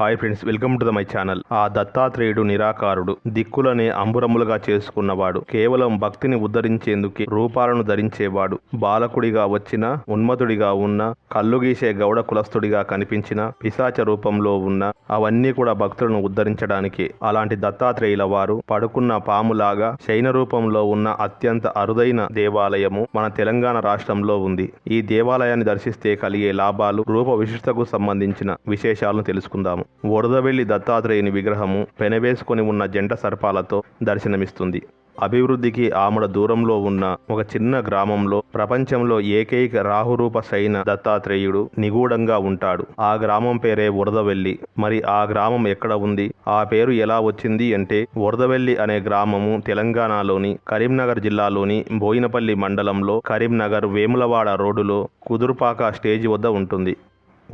Hi friends welcome to the my channel ఆ దత్తాత్రేయుడు నిరాకారుడు దిక్కులనే అంబురములుగా చేసుకున్నవాడు కేవలం భక్తిని ఉద్ధరించేందుకే రూపాలను ధరించేవాడు బాలకుడిగా వచ్చిన ఉన్మతుడిగా ఉన్న కళ్ళు గీసే గౌడ కులస్తుడిగా కనిపించిన పిశాచ రూపంలో ఉన్న అవన్నీ కూడా భక్తులను ఉద్ధరించడానికి. అలాంటి దత్తాత్రేయుల వారు పడుకున్న పాములాగా శయన రూపంలో ఉన్న అత్యంత అరుదైన దేవాలయము మన తెలంగాణ రాష్ట్రంలో ఉంది. ఈ దేవాలయాన్ని దర్శిస్తే కలిగే లాభాలు రూప విశిష్టకు సంబంధించిన విశేషాలను తెలుసుకుందాము. వరదవెల్లి దత్తాత్రేయుని విగ్రహము పెనవేసుకొని ఉన్న జంట సర్పాలతో దర్శనమిస్తుంది. అభివృద్ధికి ఆమడ దూరంలో ఉన్న ఒక చిన్న గ్రామంలో ప్రపంచంలో ఏకైక రాహురూప సైన దత్తాత్రేయుడు నిగూఢంగా ఉంటాడు. ఆ గ్రామం పేరే వరదవెల్లి. మరి ఆ గ్రామం ఎక్కడ ఉంది? ఆ పేరు ఎలా వచ్చింది అంటే వరదవెల్లి అనే గ్రామము తెలంగాణలోని కరీంనగర్ జిల్లాలోని బోయినపల్లి మండలంలో కరీంనగర్ వేములవాడ రోడ్డులో కుదురుపాక స్టేజ్ వద్ద ఉంటుంది.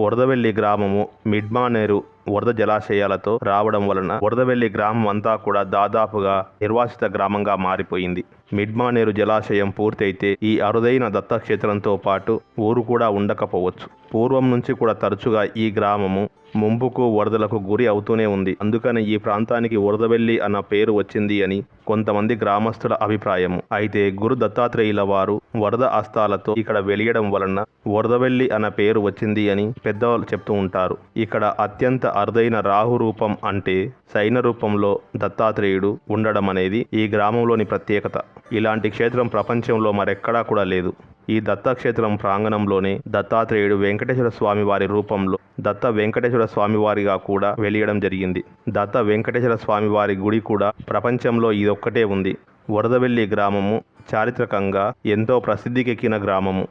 వరదవెల్లి గ్రామము మిడ్మానేరు వరద జలాశయాలతో రావడం వలన వరదవెల్లి గ్రామం అంతా కూడా దాదాపుగా నిర్వాసిత గ్రామంగా మారిపోయింది. మిడ్మానేరు జలాశయం పూర్తయితే ఈ అరుదైన దత్తక్షేత్రంతో పాటు ఊరు కూడా ఉండకపోవచ్చు. పూర్వం నుంచి కూడా తరచుగా ఈ గ్రామము ముంపుకు వరదలకు గురి అవుతూనే ఉంది. అందుకని ఈ ప్రాంతానికి వరదవెల్లి అన్న పేరు వచ్చింది అని కొంతమంది గ్రామస్తుల అభిప్రాయము. అయితే గురు దత్తాత్రేయుల వారు వరద అస్తాలతో ఇక్కడ వెలియడం వలన వరదవెల్లి అన్న పేరు వచ్చింది అని పెద్దవాళ్ళు చెప్తూ ఉంటారు. ఇక్కడ అత్యంత అరుదైన రాహు రూపం అంటే సైన రూపంలో దత్తాత్రేయుడు ఉండడం అనేది ఈ గ్రామంలోని ప్రత్యేకత. ఇలాంటి క్షేత్రం ప్రపంచంలో మరెక్కడా కూడా లేదు. ఈ దత్తక్షేత్రం ప్రాంగణంలోనే దత్తాత్రేయుడు వెంకటేశ్వర స్వామి వారి రూపంలో దత్త వెంకటేశ్వర స్వామివారిగా కూడా వెలియడం జరిగింది. దత్త వెంకటేశ్వర స్వామి వారి గుడి కూడా ప్రపంచంలో ఇదొక్కటే ఉంది. వరదవెల్లి గ్రామము చారిత్రకంగా ఎంతో ప్రసిద్ధికెక్కిన గ్రామము.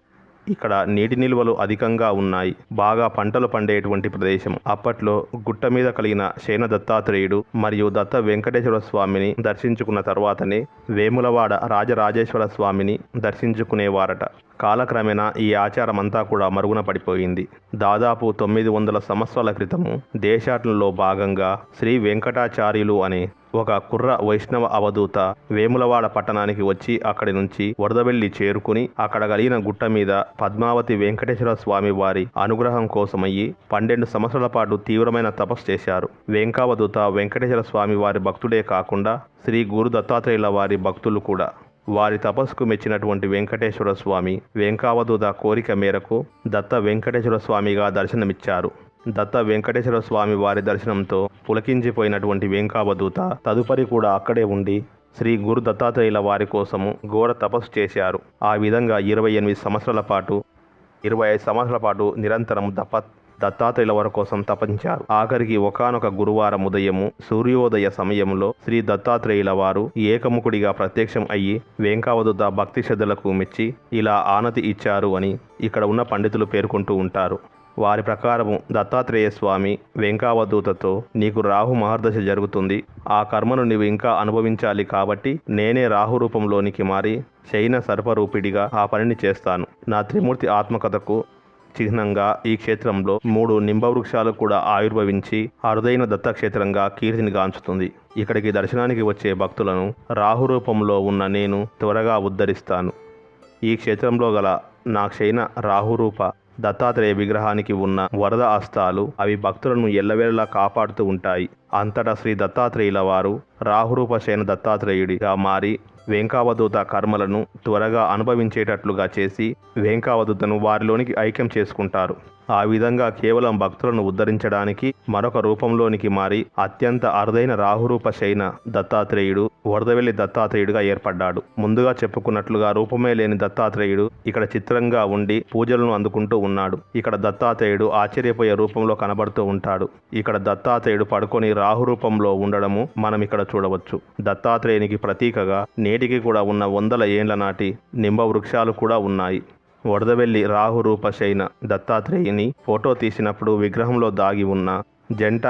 ఇక్కడ నీటి నిల్వలు అధికంగా ఉన్నాయి. బాగా పంటలు పండేటువంటి ప్రదేశం. అప్పట్లో గుట్ట మీద కలిగిన శయన దత్తాత్రేయుడు మరియు దత్త వెంకటేశ్వర స్వామిని దర్శించుకున్న తర్వాతనే వేములవాడ రాజరాజేశ్వర స్వామిని దర్శించుకునేవారట. కాలక్రమేణా ఈ ఆచారం అంతా కూడా మరుగున పడిపోయింది. దాదాపు తొమ్మిది వందల సంవత్సరాల క్రితము దేశాటనలో భాగంగా శ్రీ వెంకటాచార్యులు అనే ఒక కుర్ర వైష్ణవ అవధూత వేములవాడ పట్టణానికి వచ్చి అక్కడి నుంచి వరదవెల్లి చేరుకుని అక్కడ కలిగిన గుట్ట మీద పద్మావతి వెంకటేశ్వర స్వామి వారి అనుగ్రహం కోసమయ్యి పన్నెండు సంవత్సరాల పాటు తీవ్రమైన తపస్సు చేశారు. వెంకావధూత వెంకటేశ్వర స్వామి వారి భక్తుడే కాకుండా శ్రీ గురు దత్తాత్రేయుల వారి భక్తులు కూడా. వారి తపస్సుకు మెచ్చినటువంటి వెంకటేశ్వర స్వామి వెంకావధూత కోరిక మేరకు దత్త వెంకటేశ్వర స్వామిగా దర్శనమిచ్చారు. దత్త వెంకటేశ్వర స్వామి వారి దర్శనంతో పులకించిపోయినటువంటి వెంకావదూత తదుపరి కూడా అక్కడే ఉండి శ్రీ గురు దత్తాత్రేయుల వారి కోసము ఘోర తపస్సు చేశారు. ఆ విధంగా ఇరవై ఎనిమిది సంవత్సరాల పాటు ఇరవై ఐదు సంవత్సరాల పాటు నిరంతరం తప దత్తాత్రేయుల వారి కోసం తపించారు. ఆఖరికి ఒకానొక గురువారం ఉదయము సూర్యోదయ సమయంలో శ్రీ దత్తాత్రేయుల వారు ఏకముఖుడిగా ప్రత్యక్షం అయ్యి వెంకావదుత భక్తి శ్రద్ధలకు మెచ్చి ఇలా ఆనతి ఇచ్చారు అని ఇక్కడ ఉన్న పండితులు పేర్కొంటూ ఉంటారు. వారి ప్రకారము దత్తాత్రేయ స్వామి వెంకావధూతతో నీకు రాహు మహర్దశ జరుగుతుంది. ఆ కర్మను నీవు ఇంకా అనుభవించాలి కాబట్టి నేనే రాహు రూపంలోనికి మారి శయన సర్పరూపిడిగా ఆ పనిని చేస్తాను. నా త్రిమూర్తి ఆత్మకథకు చిహ్నంగా ఈ క్షేత్రంలో మూడు నింబవృక్షాలు కూడా ఆవిర్భవించి అరుదైన దత్తక్షేత్రంగా కీర్తిని గాంచుతుంది. ఇక్కడికి దర్శనానికి వచ్చే భక్తులను రాహు రూపంలో ఉన్న నేను త్వరగా ఉద్ధరిస్తాను. ఈ క్షేత్రంలో గల నా క్షైన రాహురూప దత్తాత్రేయ విగ్రహానికి ఉన్న వరద అస్తాలు అవి భక్తులను ఎల్లవేళలా కాపాడుతూ ఉంటాయి. అంతటా శ్రీ దత్తాత్రేయుల వారు రాహురూపశయన దత్తాత్రేయుడిగా మారి వెంకావదూత కర్మలను త్వరగా అనుభవించేటట్లుగా చేసి వెంకావదూతను వారిలోనికి ఐక్యం చేసుకుంటారు. ఆ విధంగా కేవలం భక్తులను ఉద్ధరించడానికి మరొక రూపంలోనికి మారి అత్యంత అరుదైన రాహురూప శైన దత్తాత్రేయుడు వరదవెల్లి దత్తాత్రేయుడుగా ఏర్పడ్డాడు. ముందుగా చెప్పుకున్నట్లుగా రూపమే లేని దత్తాత్రేయుడు ఇక్కడ చిత్రంగా ఉండి పూజలను అందుకుంటూ ఉన్నాడు. ఇక్కడ దత్తాత్రేయుడు ఆశ్చర్యపోయే రూపంలో కనబడుతూ ఉంటాడు. ఇక్కడ దత్తాత్రేయుడు పడుకొని రాహురూపంలో ఉండడము మనం ఇక్కడ చూడవచ్చు. దత్తాత్రేయునికి ప్రతీకగా నేటికి కూడా ఉన్న వందల ఏండ్ల నాటి నింబ వృక్షాలు కూడా ఉన్నాయి. వరదవెల్లి రాహు శైన దత్తాత్రేయుని ఫోటో తీసినప్పుడు విగ్రహంలో దాగి ఉన్న జంట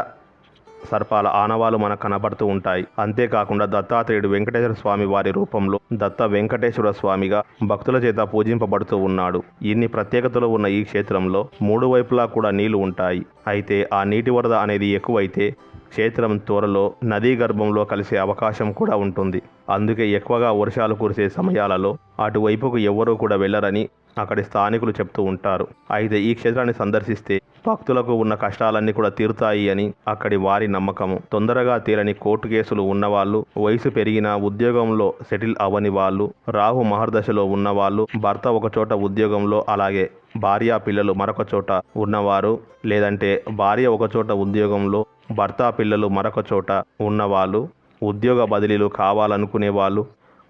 సర్పాల ఆనవాలు మనకు కనబడుతూ ఉంటాయి. అంతేకాకుండా దత్తాత్రేయుడు వెంకటేశ్వర స్వామి వారి రూపంలో దత్త వెంకటేశ్వర స్వామిగా భక్తుల చేత పూజింపబడుతూ ఉన్నాడు. ఇన్ని ప్రత్యేకతలు ఉన్న ఈ క్షేత్రంలో మూడు వైపులా కూడా నీళ్ళు ఉంటాయి. అయితే ఆ నీటి వరద అనేది ఎక్కువైతే క్షేత్రం త్వరలో నదీ గర్భంలో కలిసే అవకాశం కూడా ఉంటుంది. అందుకే ఎక్కువగా వర్షాలు కురిసే సమయాలలో అటువైపుకు ఎవ్వరూ కూడా వెళ్ళరని అక్కడి స్థానికులు చెప్తూ ఉంటారు. అయితే ఈ క్షేత్రాన్ని సందర్శిస్తే భక్తులకు ఉన్న కష్టాలన్నీ కూడా తీరుతాయి అని అక్కడి వారి నమ్మకము తొందరగా తీరని కోర్టు కేసులు ఉన్నవాళ్ళు వయసు పెరిగిన ఉద్యోగంలో సెటిల్ అవ్వని వాళ్ళు రాహు మహర్దశలో ఉన్నవాళ్ళు భర్త ఒకచోట ఉద్యోగంలో అలాగే భార్య పిల్లలు మరొక చోట ఉన్నవారు లేదంటే భార్య ఒకచోట ఉద్యోగంలో భర్త పిల్లలు మరొక చోట ఉన్నవాళ్ళు ఉద్యోగ బదిలీలు కావాలనుకునే వాళ్ళు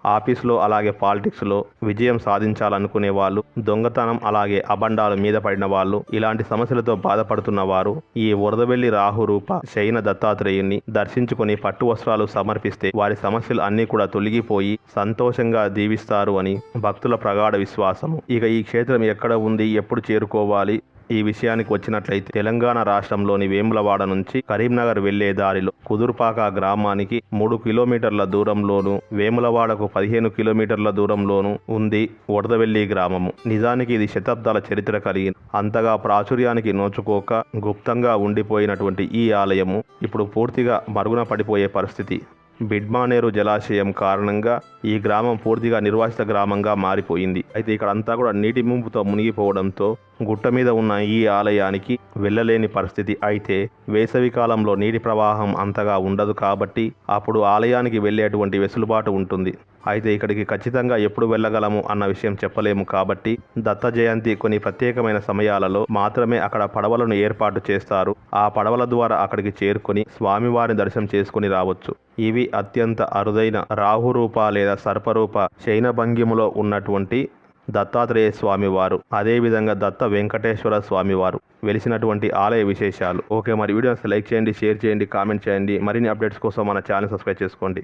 ఆఫీస్లో అలాగే పాలిటిక్స్లో విజయం సాధించాలనుకునే వాళ్ళు దొంగతనం అలాగే అబండాలు మీద పడిన వాళ్ళు ఇలాంటి సమస్యలతో బాధపడుతున్న వారు ఈ వరదవెల్లి రాహురూప శయన దత్తాత్రేయుని దర్శించుకొని పట్టు వస్త్రాలు సమర్పిస్తే వారి సమస్యలు అన్నీ కూడా తొలగిపోయి సంతోషంగా దీవిస్తారు అని భక్తుల ప్రగాఢ విశ్వాసము. ఇక ఈ క్షేత్రం ఎక్కడ ఉంది ఎప్పుడు చేరుకోవాలి ఈ విషయానికి వచ్చినట్లయితే తెలంగాణ రాష్ట్రంలోని వేములవాడ నుంచి కరీంనగర్ వెళ్ళే దారిలో కుదుర్పాక గ్రామానికి మూడు కిలోమీటర్ల దూరంలోను వేములవాడకు పదిహేను కిలోమీటర్ల దూరంలోను ఉంది వడదవెల్లి గ్రామము. నిజానికి ఇది శతాబ్దాల చరిత్ర కలిగి అంతగా ప్రాచుర్యానికి నోచుకోక గుప్తంగా ఉండిపోయినటువంటి ఈ ఆలయము ఇప్పుడు పూర్తిగా మరుగున పడిపోయే పరిస్థితి. బిడ్మానేరు జలాశయం కారణంగా ఈ గ్రామం పూర్తిగా నిర్వాసిత గ్రామంగా మారిపోయింది. అయితే ఇక్కడ అంతా కూడా నీటి ముంపుతో మునిగిపోవడంతో గుట్ట మీద ఉన్న ఈ ఆలయానికి వెళ్ళలేని పరిస్థితి. అయితే వేసవి కాలంలో నీటి ప్రవాహం అంతగా ఉండదు కాబట్టి అప్పుడు ఆలయానికి వెళ్ళేటువంటి వెసులుబాటు ఉంటుంది. అయితే ఇక్కడికి ఖచ్చితంగా ఎప్పుడు వెళ్ళగలము అన్న విషయం చెప్పలేము కాబట్టి దత్త జయంతి కొన్ని ప్రత్యేకమైన సమయాలలో మాత్రమే అక్కడ పడవలను ఏర్పాటు చేస్తారు. ఆ పడవల ద్వారా అక్కడికి చేరుకొని స్వామివారిని దర్శనం చేసుకుని రావచ్చు. ఇవి అత్యంత అరుదైన రాహురూప లేదా సర్పరూప శయనభంగిములో ఉన్నటువంటి దత్తాత్రేయ స్వామివారు. అదేవిధంగా దత్త వెంకటేశ్వర స్వామివారు వెలిసినటువంటి ఆలయ విశేషాలు. ఓకే మరి వీడియోస్ లైక్ చేయండి షేర్ చేయండి కామెంట్ చేయండి. మరిన్ని అప్డేట్స్ కోసం మన ఛానల్ సబ్స్క్రైబ్ చేసుకోండి.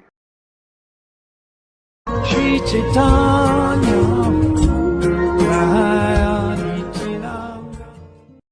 一只大鸟